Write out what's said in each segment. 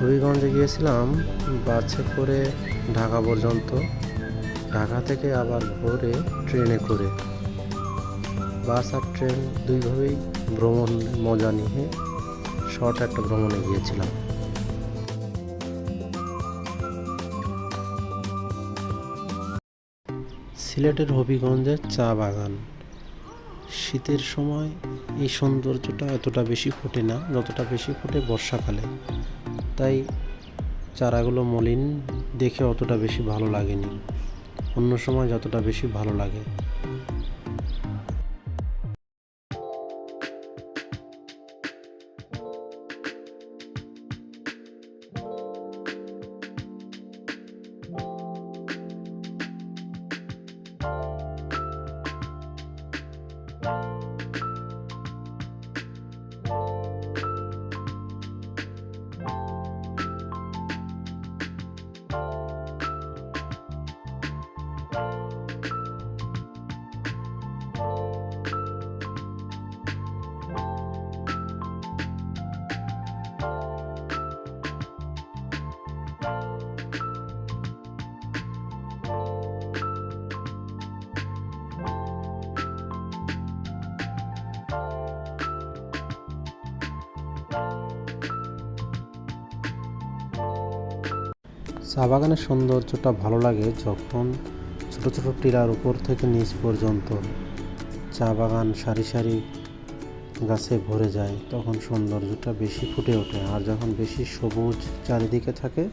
হবিগঞ্জে গিয়েছিলাম, বাসে করে ঢাকা পর্যন্ত। ঢাকা থেকে আবার ভোরে ট্রেনে করে। বাস আর ট্রেন দুইভাবেই ভ্রমণ, মজা নিয়ে শর্ট একটা ভ্রমণে গিয়েছিলাম। সিলেটের হবিগঞ্জের চা বাগান। শীতের সময় এই সৌন্দর্যটা এতটা বেশি ফোটে না, যতটা বেশি ফোটে বর্ষাকালে। তাই চারাগুলো মলিন দেখে অতটা বেশি ভালো লাগেনি। অন্য সময় যতটা বেশি ভালো লাগে। চা বাগানের সৌন্দর্যটা ভালো লাগে যখন ছোট ছোট টিলার উপর থেকে নিচ পর্যন্ত চা বাগান সারি সারি গাছে ভরে যায়, তখন সৌন্দর্যটা বেশি ফুটে ওঠে। আর যখন বেশি সবুজ চারিদিকে থাকে,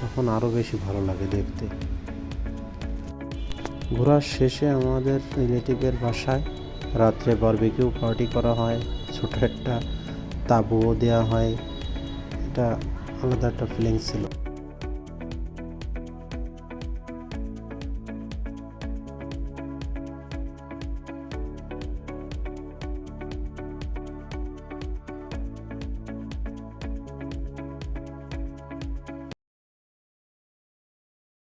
তখন আরও বেশি ভালো লাগে দেখতে। ঘোরার শেষে আমাদের রিলেটিভের বাসায় রাত্রে বারবিকিউ পার্টি করা হয়, ছোট একটা তাঁবুও দেওয়া হয়। এটা আলাদা একটা ফিলিংস ছিল।